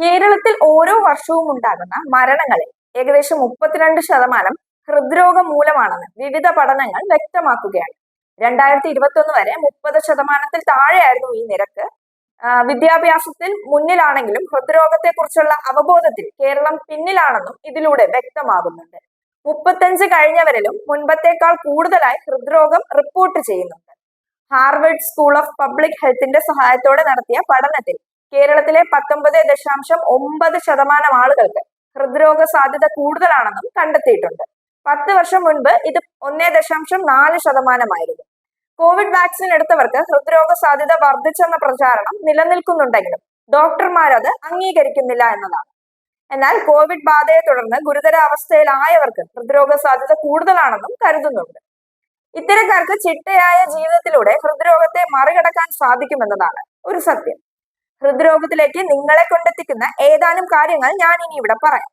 കേരളത്തിൽ ഓരോ വർഷവും ഉണ്ടാകുന്ന മരണങ്ങളിൽ ഏകദേശം മുപ്പത്തിരണ്ട് ശതമാനം ഹൃദ്രോഗം മൂലമാണെന്ന് വിവിധ പഠനങ്ങൾ വ്യക്തമാക്കുകയാണ്. രണ്ടായിരത്തി ഇരുപത്തി വരെ മുപ്പത് ശതമാനത്തിൽ താഴെയായിരുന്നു ഈ നിരക്ക്. വിദ്യാഭ്യാസത്തിൽ മുന്നിലാണെങ്കിലും ഹൃദ്രോഗത്തെ കുറിച്ചുള്ള അവബോധത്തിൽ കേരളം പിന്നിലാണെന്നും ഇതിലൂടെ വ്യക്തമാകുന്നുണ്ട്. മുപ്പത്തഞ്ച് കഴിഞ്ഞവരിലും മുൻപത്തേക്കാൾ കൂടുതലായി ഹൃദ്രോഗം റിപ്പോർട്ട് ചെയ്യുന്നുണ്ട്. ഹാർവേഡ് സ്കൂൾ ഓഫ് പബ്ലിക് ഹെൽത്തിന്റെ സഹായത്തോടെ നടത്തിയ പഠനത്തിൽ കേരളത്തിലെ പത്തൊമ്പത് ദശാംശം ഒമ്പത് ശതമാനം ആളുകൾക്ക് ഹൃദ്രോഗ സാധ്യത കൂടുതലാണെന്നും കണ്ടെത്തിയിട്ടുണ്ട്. പത്ത് വർഷം മുൻപ് ഇത് ഒന്നേ ദശാംശം നാല് ശതമാനമായിരുന്നു. കോവിഡ് വാക്സിൻ എടുത്തവർക്ക് ഹൃദ്രോഗ സാധ്യത വർദ്ധിച്ചെന്ന പ്രചാരണം നിലനിൽക്കുന്നുണ്ടെങ്കിലും ഡോക്ടർമാർ അത് അംഗീകരിക്കുന്നില്ല എന്നതാണ്. എന്നാൽ കോവിഡ് ബാധയെ തുടർന്ന് ഗുരുതരാവസ്ഥയിലായവർക്ക് ഹൃദ്രോഗ സാധ്യത കൂടുതലാണെന്നും കരുതുന്നുണ്ട്. ഇത്തരക്കാർക്ക് ചിട്ടയായ ജീവിതത്തിലൂടെ ഹൃദ്രോഗത്തെ മറികടക്കാൻ സാധിക്കുമെന്നതാണ് ഒരു സത്യം. ഹൃദ്രോഗത്തിലേക്ക് നിങ്ങളെ കൊണ്ടെത്തിക്കുന്ന ഏതാനും കാര്യങ്ങൾ ഞാൻ ഇനി ഇവിടെ പറയാം.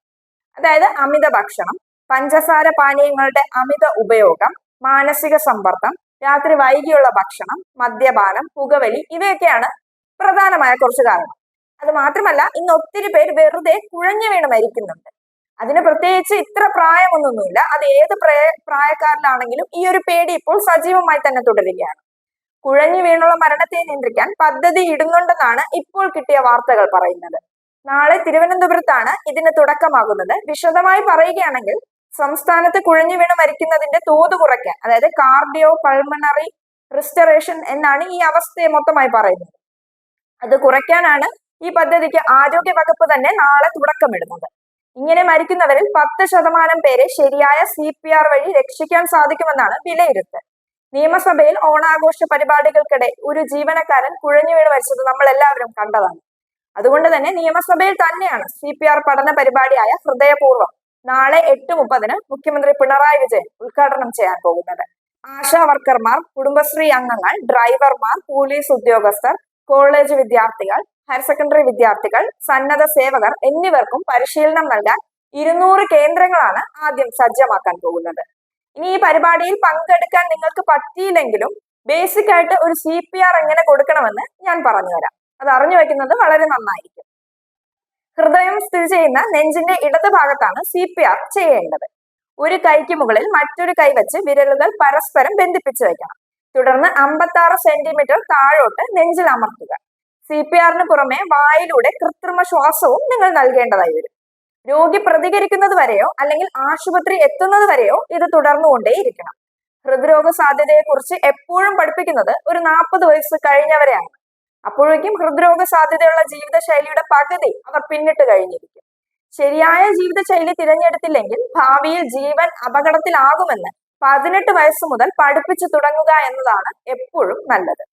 അതായത് അമിത ഭക്ഷണം പഞ്ചസാര പാനീയങ്ങളുടെ അമിത ഉപയോഗം മാനസിക സമ്മർദ്ദം രാത്രി വൈകിയുള്ള ഭക്ഷണം മദ്യപാനം പുകവലി ഇവയൊക്കെയാണ് പ്രധാനമായ കുറച്ച് കാരണം അത് മാത്രമല്ല ഇന്ന് ഒത്തിരി പേര് വെറുതെ കുഴഞ്ഞു വീണ് മരിക്കുന്നുണ്ട്. അതിന് പ്രത്യേകിച്ച് ഇത്ര പ്രായമൊന്നൊന്നുമില്ല അത് ഏത് പ്രായ- പ്രായക്കാരിലാണെങ്കിലും ഈ ഒരു പേടി ഇപ്പോൾ സജീവമായി തന്നെ തുടരുകയാണ്. കുഴഞ്ഞു വീണുള്ള മരണത്തെ നിയന്ത്രിക്കാൻ പദ്ധതി ഇടുന്നുണ്ടെന്നാണ് ഇപ്പോൾ കിട്ടിയ വാർത്തകൾ പറയുന്നത്. നാളെ തിരുവനന്തപുരത്താണ് ഇതിന് തുടക്കമാകുന്നത്. വിശദമായി പറയുകയാണെങ്കിൽ സംസ്ഥാനത്ത് കുഴഞ്ഞു വീണ് മരിക്കുന്നതിന്റെ തോത് കുറയ്ക്കാൻ അതായത് കാർഡിയോ പൾമണറി റിസ്റ്ററേഷൻ എന്നാണ് ഈ അവസ്ഥയെ മൊത്തമായി പറയുന്നത്. അത് കുറയ്ക്കാനാണ് ഈ പദ്ധതിക്ക് ആരോഗ്യ വകുപ്പ് തന്നെ നാളെ തുടക്കമിടുന്നത്. ഇങ്ങനെ മരിക്കുന്നവരിൽ പത്ത് ശതമാനം പേരെ ശരിയായ സി പി ആർ വഴി രക്ഷിക്കാൻ സാധിക്കുമെന്നാണ് വിലയിരുത്തൽ. നിയമസഭയിൽ ഓണാഘോഷ പരിപാടികൾക്കിടെ ഒരു ജീവനക്കാരൻ കുഴഞ്ഞു വീണ് മരിച്ചത് നമ്മൾ എല്ലാവരും കണ്ടതാണ്. അതുകൊണ്ട് തന്നെ നിയമസഭയിൽ തന്നെയാണ് സി പി ആർ പഠന പരിപാടിയായ ഹൃദയപൂർവം നാളെ എട്ട് മുപ്പതിന് മുഖ്യമന്ത്രി പിണറായി വിജയൻ ഉദ്ഘാടനം ചെയ്യാൻ പോകുന്നത്. ആശാ വർക്കർമാർ കുടുംബശ്രീ അംഗങ്ങൾ ഡ്രൈവർമാർ പോലീസ് ഉദ്യോഗസ്ഥർ കോളേജ് വിദ്യാർത്ഥികൾ ഹയർ സെക്കൻഡറി വിദ്യാർത്ഥികൾ സന്നദ്ധ സേവകർ എന്നിവർക്കും പരിശീലനം നൽകാൻ ഇരുന്നൂറ് കേന്ദ്രങ്ങളാണ് ആദ്യം സജ്ജമാക്കാൻ പോകുന്നത്. ഇനി ഈ പരിപാടിയിൽ പങ്കെടുക്കാൻ നിങ്ങൾക്ക് പറ്റിയില്ലെങ്കിലും ബേസിക് ആയിട്ട് ഒരു സി പി ആർ എങ്ങനെ കൊടുക്കണമെന്ന് ഞാൻ പറഞ്ഞു തരാം അത് അറിഞ്ഞു വെക്കുന്നത് വളരെ നന്നായിരിക്കും. ഹൃദയം സ്ഥിതി ചെയ്യുന്ന നെഞ്ചിന്റെ ഇടത് ഭാഗത്താണ് സി പി ആർ ചെയ്യേണ്ടത്. ഒരു കൈക്ക് മുകളിൽ മറ്റൊരു കൈ വെച്ച് വിരലുകൾ പരസ്പരം ബന്ധിപ്പിച്ചു വെക്കണം. തുടർന്ന് അമ്പത്തി ആറ് സെന്റിമീറ്റർ താഴോട്ട് നെഞ്ചിൽ അമർത്തുക. സി പി ആറിന് പുറമെ വായിലൂടെ കൃത്രിമ ശ്വാസവും നിങ്ങൾ നൽകേണ്ടതായി വരും. രോഗി പ്രതികരിക്കുന്നത് വരെയോ അല്ലെങ്കിൽ ആശുപത്രി എത്തുന്നത് വരെയോ ഇത് തുടർന്നുകൊണ്ടേയിരിക്കണം. ഹൃദ്രോഗ സാധ്യതയെക്കുറിച്ച് എപ്പോഴും പഠിപ്പിക്കുന്നത് ഒരു നാൽപ്പത് വയസ്സ് കഴിഞ്ഞവരെയാണ്. അപ്പോഴേക്കും ഹൃദ്രോഗ സാധ്യതയുള്ള ജീവിതശൈലിയുടെ പകുതി അവർ പിന്നിട്ട് കഴിഞ്ഞിരിക്കും. ശരിയായ ജീവിതശൈലി തിരഞ്ഞെടുത്തില്ലെങ്കിൽ ഭാവിയിൽ ജീവൻ അപകടത്തിലാകുമെന്ന് പതിനെട്ട് വയസ്സ് മുതൽ പഠിപ്പിച്ചു തുടങ്ങുക എന്നതാണ് എപ്പോഴും നല്ലത്.